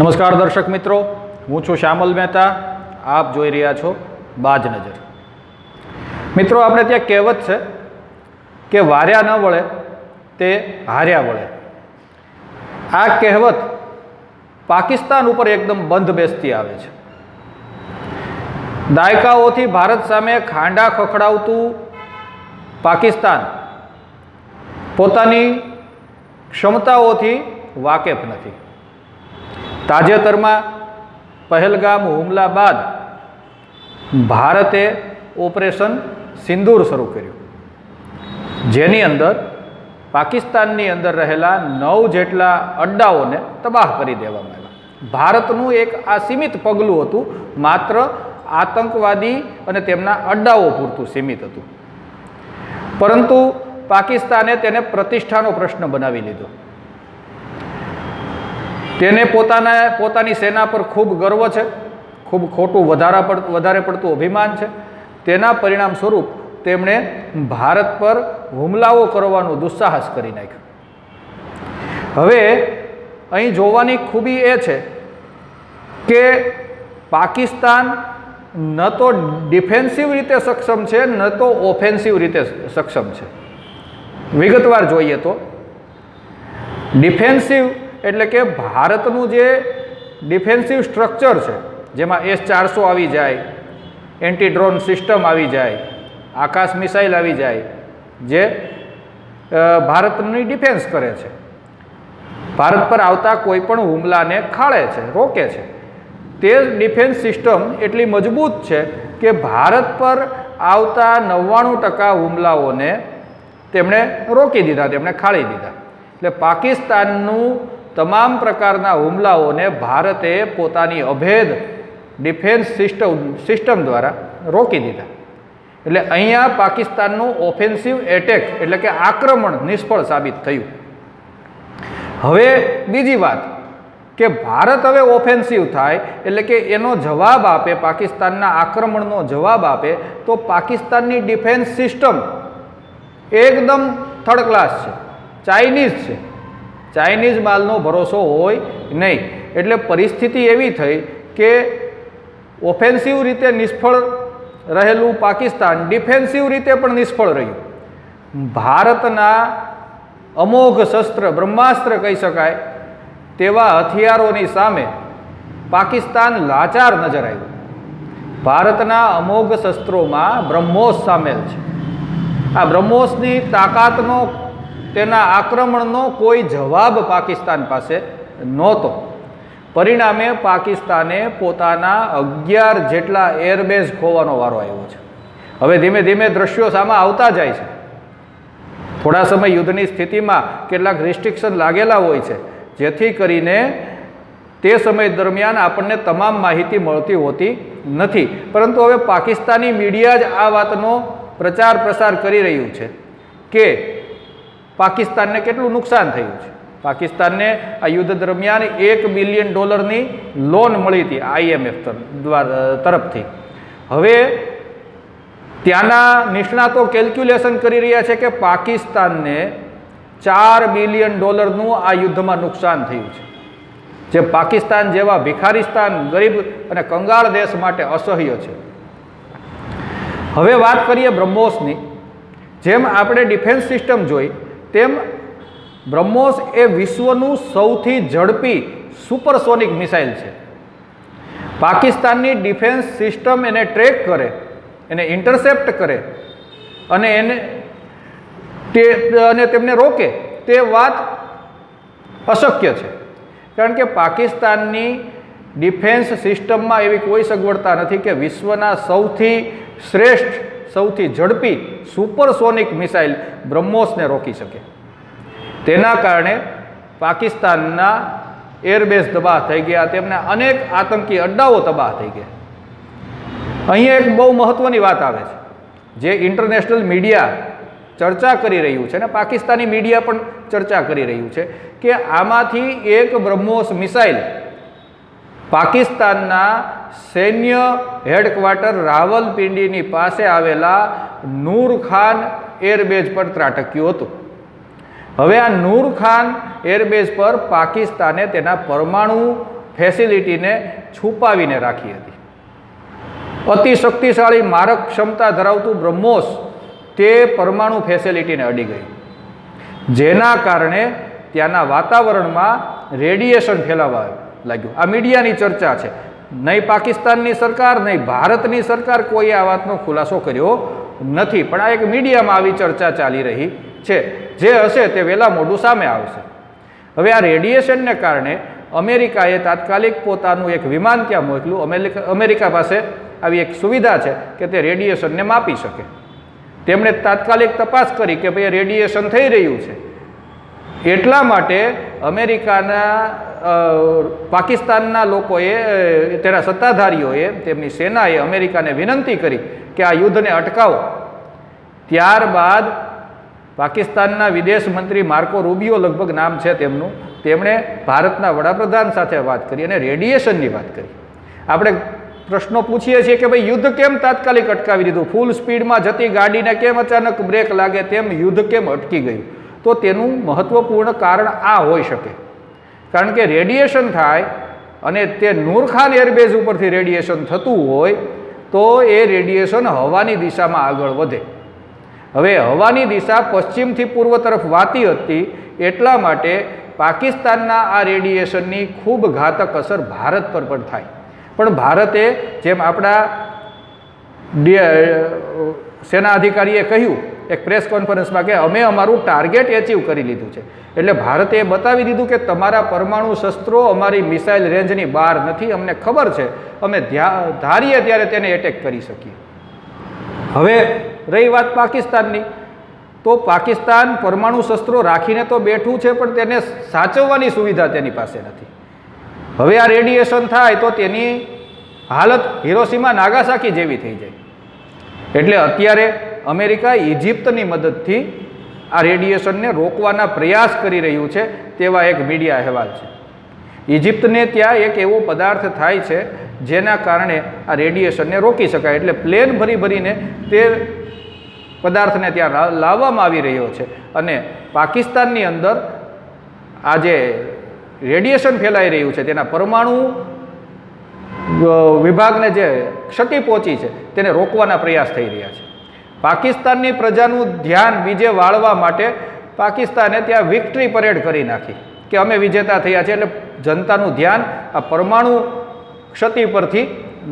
નમસ્કાર દર્શક મિત્રો, હું છું શ્યામલ મહેતા, આપ જોઈ રહ્યા છો બાજ નજર. મિત્રો, આપણે ત્યાં કહેવત છે કે વાર્યા ન વળે, તે હાર્યા વળે. આ કહેવત પાકિસ્તાન ઉપર એકદમ બંધ બેસતી આવે છે. દાયકાઓથી ભારત સામે ખાંડા ખખડાવતું પાકિસ્તાન પોતાની ક્ષમતાઓથી વાકેફ નથી. તાજેતરમાં પહેલગામ હુમલા બાદ ભારતે ઓપરેશન સિંદૂર શરૂ કર્યું. જેની અંદર પાકિસ્તાનની અંદર રહેલા નવ જેટલા અડ્ડાઓને તબાહ કરી દેવામાં આવ્યા. ભારતનું એક આ સીમિત પગલું હતું, માત્ર આતંકવાદી અને તેમના અડ્ડાઓ પૂરતું સીમિત હતું. પરંતુ પાકિસ્તાને તેને પ્રતિષ્ઠાનો પ્રશ્ન બનાવી લીધો. તેને પોતાના પોતાની સેના પર ખૂબ ગર્વ છે. ખૂબ ખોટું વધારા પડ, વધારે પડતું અભિમાન છે. તેના પરિણામ સ્વરૂપ તેમણે ભારત પર હુમલાઓ કરવાનું દુસ્સાહસ કરી નાખ્યું. હવે અહીં જોવાની ખૂબી એ છે કે પાકિસ્તાન ન તો ડિફેન્સિવ રીતે સક્ષમ છે, ન તો ઓફેન્સિવ રીતે સક્ષમ છે. વિગતવાર જોઈએ તો ડિફેન્સિવ એટલે કે ભારતનું જે ડિફેન્સિવ સ્ટ્રક્ચર છે, જેમાં એસ ચારસો આવી જાય એન્ટી ડ્રોન સિસ્ટમ આવી જાય, આકાશ મિસાઇલ આવી જાય, જે ભારતની ડિફેન્સ કરે છે. ભારત પર આવતા કોઈ પણ હુમલાને ખાળે છે, રોકે છે. તે ડિફેન્સ સિસ્ટમ એટલી મજબૂત છે કે ભારત પર આવતા નવ્વાણું ટકા હુમલાઓને તેમણે રોકી દીધા, તેમણે ખાળી દીધા. એટલે પાકિસ્તાનનું તમામ પ્રકારના હુમલાઓને ભારતે પોતાની અભેદ ડિફેન્સ સિસ્ટમ સિસ્ટમ દ્વારા રોકી દીધા. એટલે અહીંયા પાકિસ્તાનનું ઓફેન્સિવ એટેક એટલે કે આક્રમણ નિષ્ફળ સાબિત થયું. હવે બીજી વાત કે ભારત હવે ઓફેન્સિવ થાય એટલે કે એનો જવાબ આપે, પાકિસ્તાનના આક્રમણનો જવાબ આપે, તો પાકિસ્તાનની ડિફેન્સ સિસ્ટમ એકદમ થર્ડ ક્લાસ છે ચાઇનીઝ છે. ચાઇનીઝ માલનો ભરોસો હોય નહીં. એટલે પરિસ્થિતિ એવી થઈ કે ઓફેન્સિવ રીતે નિષ્ફળ રહેલું પાકિસ્તાન ડિફેન્સિવ રીતે પણ નિષ્ફળ રહ્યું. ભારતના અમોઘ શસ્ત્ર, બ્રહ્માસ્ત્ર કહી શકાય, તેવા હથિયારોની સામે પાકિસ્તાન લાચાર નજર આવ્યું. ભારતના અમોઘ શસ્ત્રોમાં બ્રહ્મોસ સામેલ છે. આ બ્રહ્મોસની તાકાતનો તેના આક્રમણનો કોઈ જવાબ પાકિસ્તાન પાસે નહોતો. પરિણામે પાકિસ્તાને પોતાના અગિયાર જેટલા એરબેઝ ખોવાનો વારો આવ્યો છે. હવે ધીમે ધીમે દ્રશ્યો સામે આવતા જાય છે. થોડા સમય યુદ્ધની સ્થિતિમાં કેટલાક રિસ્ટ્રિક્શન લાગેલા હોય છે, જેથી કરીને તે સમય દરમિયાન આપણને તમામ માહિતી મળતી હોતી નથી. પરંતુ હવે પાકિસ્તાની મીડિયા જ આ વાતનો પ્રચાર પ્રસાર કરી રહ્યું છે કે પાકિસ્તાનને કેટલું નુકસાન થયું છે? પાકિસ્તાનને આ યુદ્ધ દરમિયાન એક બિલિયન ડોલરની લોન મળી હતી આઈએમએફ તરફથી. હવે ત્યાંના નિષ્ણાતો કેલ્ક્યુલેશન કરી રહ્યા છે કે પાકિસ્તાનને ચાર બિલિયન ડોલરનું આ યુદ્ધમાં નુકસાન થયું છે. જે પાકિસ્તાન જેવા ભિખારિસ્તાન, ગરીબ અને કંગાળ દેશ માટે અસહ્ય છે. હવે વાત કરીએ બ્રહ્મોસની. જેમ આપણે ડિફેન્સ સિસ્ટમ જોઈ તેમ બ્રહ્મોસ એ વિશ્વનું સૌથી ઝડપી સુપરસોનિક મિસાઇલ છે. પાકિસ્તાનની ડિફેન્સ સિસ્ટમ એને ટ્રેક કરે, એને ઇન્ટરસેપ્ટ કરે અને એને તે અને તેમને રોકે તે વાત અશક્ય છે. કારણ કે પાકિસ્તાનની ડિફેન્સ સિસ્ટમમાં એવી કોઈ સગવડતા નથી કે વિશ્વના સૌથી શ્રેષ્ઠ સૌથી ઝડપી સુપરસોનિક મિસાઇલ બ્રહ્મોસને રોકી શકે. તેના કારણે પાકિસ્તાનના એરબેઝ તબાહ થઈ ગયા, તેમના અનેક આતંકી અડ્ડાઓ તબાહ થઈ ગયા. અહીંયા એક બહુ મહત્ત્વની વાત આવે છે. જે ઇન્ટરનેશનલ મીડિયા ચર્ચા કરી રહ્યું છે અને પાકિસ્તાની મીડિયા પણ ચર્ચા કરી રહ્યું છે કે આમાંથી એક બ્રહ્મોસ મિસાઇલ પાકિસ્તાનના સૈન્ય હેડક્વાર્ટર રાવલપિંડીની પાસે આવેલા નૂરખાન એરબેઝ પર ત્રાટક્યું હતું. હવે આ નૂરખાન એરબેઝ પર પાકિસ્તાને તેના પરમાણુ ફેસિલિટીને છુપાવીને રાખી હતી. અતિ શક્તિશાળી મારક ક્ષમતા ધરાવતું બ્રહ્મોસ તે પરમાણુ ફેસિલિટીને અડી ગયું જેના કારણે ત્યાંના વાતાવરણમાં રેડિયેશન ફેલાવા લાગ્યું. આ મીડિયાની ચર્ચા છે. નહીં પાકિસ્તાનની સરકાર, નહીં ભારતની સરકાર કોઈએ આ વાતનો ખુલાસો કર્યો નથી. પણ આ એક મીડિયામાં આવી ચર્ચા ચાલી રહી છે. જે હશે તે વહેલા મોડું સામે આવશે. હવે આ રેડિયેશનને કારણે અમેરિકાએ તાત્કાલિક પોતાનું એક વિમાન ત્યાં મોકલ્યું. અમેરિકા અમેરિકા પાસે આવી એક સુવિધા છે કે તે રેડિયેશનને માપી શકે. તેમણે તાત્કાલિક તપાસ કરી કે ભાઈ રેડિયેશન થઈ રહ્યું છે. એટલા માટે અમેરિકાના પાકિસ્તાનના લોકોએ તેના સત્તાધારીઓએ, તેમની સેનાએ અમેરિકાને વિનંતી કરી કે આ યુદ્ધને અટકાવો. ત્યારબાદ પાકિસ્તાનના વિદેશ મંત્રી માર્કો રૂબિયો લગભગ નામ છે તેમનું, તેમણે ભારતના વડાપ્રધાન સાથે વાત કરી અને રેડિયેશનની વાત કરી. આપણે પ્રશ્નો પૂછીએ છીએ કે ભાઈ, યુદ્ધ કેમ તાત્કાલિક અટકાવી દીધું? ફૂલ સ્પીડમાં જતી ગાડીને કેમ અચાનક બ્રેક લાગે? તેમ યુદ્ધ કેમ અટકી ગયું? તો તેનું મહત્ત્વપૂર્ણ કારણ આ હોઈ શકે. કારણ કે રેડિયેશન થાય અને તે નૂરખાન એરબેઝ ઉપરથી રેડિયેશન થતું હોય, તો એ રેડિયેશન હવાની દિશામાં આગળ વધે. હવે હવાની દિશા પશ્ચિમથી પૂર્વ તરફ વાતી હતી, એટલા માટે પાકિસ્તાનના આ રેડિયેશનની ખૂબ ઘાતક અસર ભારત પર પણ થાય. પણ ભારતે, જેમ આપણા સેના અધિકારીએ કહ્યું એક પ્રેસ કોન્ફરન્સમાં કે અમે અમારું ટાર્ગેટ એચીવ કરી લીધું છે. એટલે ભારતે એ બતાવી દીધું કે તમારા પરમાણુ શસ્ત્રો અમારી મિસાઇલ રેન્જની બહાર નથી. અમને ખબર છે. અમે ધારીએ ત્યારે તેને એટેક કરી શકીએ. હવે રહી વાત પાકિસ્તાનની. તો પાકિસ્તાન પરમાણુ શસ્ત્રો રાખીને તો બેઠું છે, પણ તેને સાચવવાની સુવિધા તેની પાસે નથી. હવે આ રેડિયેશન થાય તો તેની હાલત હિરોસીમા નાગાસાકી જેવી થઈ જાય. એટલે અત્યારે અમેરિકા ઇજિપ્તની મદદથી આ રેડિયેશનને રોકવાના પ્રયાસ કરી રહ્યું છે તેવા એક મીડિયા અહેવાલ છે. ઇજિપ્તને ત્યાં એક એવો પદાર્થ થાય છે જેના કારણે આ રેડિયેશનને રોકી શકાય એટલે પ્લેન ભરી ભરીને તે પદાર્થને ત્યાં લાવવામાં આવી રહ્યો છે. અને પાકિસ્તાનની અંદર આ જે રેડિયેશન ફેલાઈ રહ્યું છે તેના પરમાણુ વિભાગને જે ક્ષતિ પહોંચી છે તેને રોકવાના પ્રયાસ થઈ રહ્યા છે. પાકિસ્તાનની પ્રજાનું ધ્યાન બીજે વાળવા માટે પાકિસ્તાને ત્યાં વિક્ટરી પરેડ કરી નાખી કે અમે વિજેતા થયા છે એટલે જનતાનું ધ્યાન આ પરમાણુ ક્ષતિ પરથી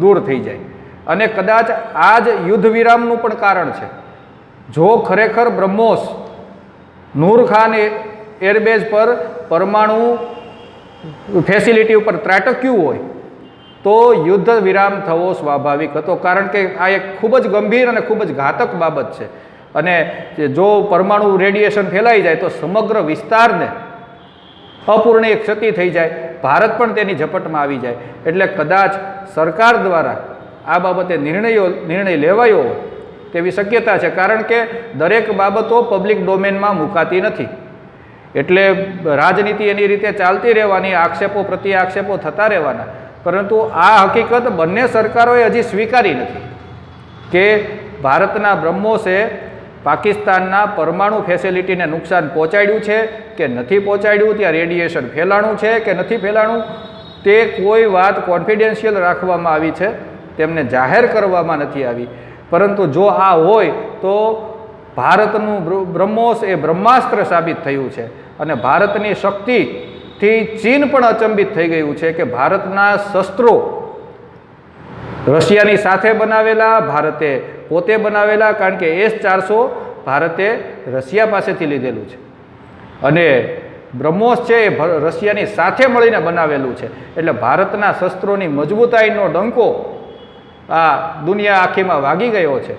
દૂર થઈ જાય. અને કદાચ આ જ યુદ્ધ વિરામનું પણ કારણ છે. જો ખરેખર બ્રહ્મોસ નૂરખાને એરબેઝ પર પરમાણુ ફેસિલિટી ઉપર ત્રાટક્યું હોય તો યુદ્ધ વિરામ થવો સ્વાભાવિક હતો. કારણ કે આ એક ખૂબ જ ગંભીર અને ખૂબ જ ઘાતક બાબત છે. અને જો પરમાણુ રેડિયેશન ફેલાઈ જાય તો સમગ્ર વિસ્તારને અપૂર્ણીય ક્ષતિ થઈ જાય. ભારત પણ તેની ઝપટમાં આવી જાય. એટલે કદાચ સરકાર દ્વારા આ બાબતે નિર્ણયો, નિર્ણય લેવાયો તેવી શક્યતા છે. કારણ કે દરેક બાબતો પબ્લિક ડોમેનમાં મુકાતી નથી. એટલે રાજનીતિ એની રીતે ચાલતી રહેવાની, આક્ષેપો પ્રત્યે આક્ષેપો થતા રહેવાના. પરંતુ આ હકીકત બંને સરકારોએ હજી સ્વીકારી નથી કે ભારતના બ્રહ્મોસે પાકિસ્તાનના પરમાણુ ફેસિલિટીને નુકસાન પહોંચાડ્યું છે કે નથી પહોંચાડ્યું, ત્યાં રેડિયેશન ફેલાણું છે કે નથી ફેલાણું, તે કોઈ વાત કોન્ફિડેન્શિયલ રાખવામાં આવી છે, તેમને જાહેર કરવામાં નથી આવી. પરંતુ જો આ હોય, તો ભારતનું બ્રહ્મોસ એ બ્રહ્માસ્ત્ર સાબિત થયું છે અને ભારતની શક્તિથી ચીન પણ અચંબિત થઈ ગયું છે કે ભારતના શસ્ત્રો રશિયાની સાથે બનાવેલા, ભારતે પોતે બનાવેલા, કારણ કે એસ ચારસો ભારતે રશિયા પાસેથી લીધેલું છે. અને બ્રહ્મોસ છે એ રશિયાની સાથે મળીને બનાવેલું છે. એટલે ભારતના શસ્ત્રોની મજબૂતાઈનો ડંકો આ દુનિયા આખીમાં વાગી ગયો છે.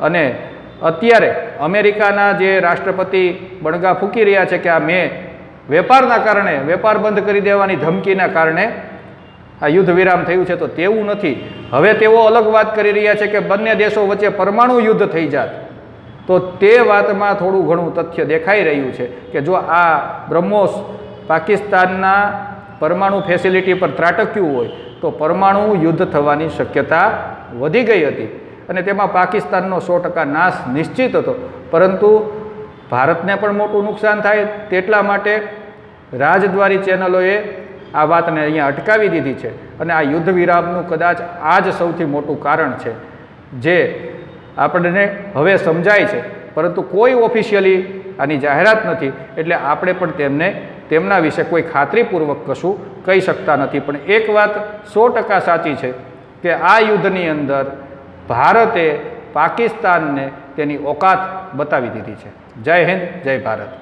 અને અત્યારે અમેરિકાના જે રાષ્ટ્રપતિ બણગા ફૂંકી રહ્યા છે કે આ મેં વેપારના કારણે વેપાર બંધ કરી દેવાની ધમકીના કારણે આ યુદ્ધ વિરામ થયું છે, તો તેવું નથી. હવે તેઓ અલગ વાત કરી રહ્યા છે કે બંને દેશો વચ્ચે પરમાણુ યુદ્ધ થઈ જાત. તો તે વાતમાં થોડું ઘણું તથ્ય દેખાઈ રહ્યું છે કે જો આ બ્રહ્મોસ પાકિસ્તાનના પરમાણુ ફેસિલિટી પર ત્રાટક્યું હોય, તો પરમાણુ યુદ્ધ થવાની શક્યતા વધી ગઈ હતી. અને તેમાં પાકિસ્તાનનો સો ટકા નાશ નિશ્ચિત હતો. પરંતુ ભારતને પણ મોટું નુકસાન થાય તેટલા માટે રાજદ્વારી ચેનલોએ આ વાતને અહીંયા અટકાવી દીધી છે. અને આ યુદ્ધ વિરામનું કદાચ આ જ સૌથી મોટું કારણ છે, જે આપણને હવે સમજાય છે. પરંતુ કોઈ ઓફિશિયલી આની જાહેરાત નથી, એટલે આપણે પણ તેમને, તેમના વિશે કોઈ ખાતરીપૂર્વક કશું કહી શકતા નથી. પણ એક વાત સો ટકા સાચી છે કે આ યુદ્ધની અંદર ભારતે પાકિસ્તાનને તેની ઓકાત બતાવી દીધી છે. જય હિન્દ જય ભારત.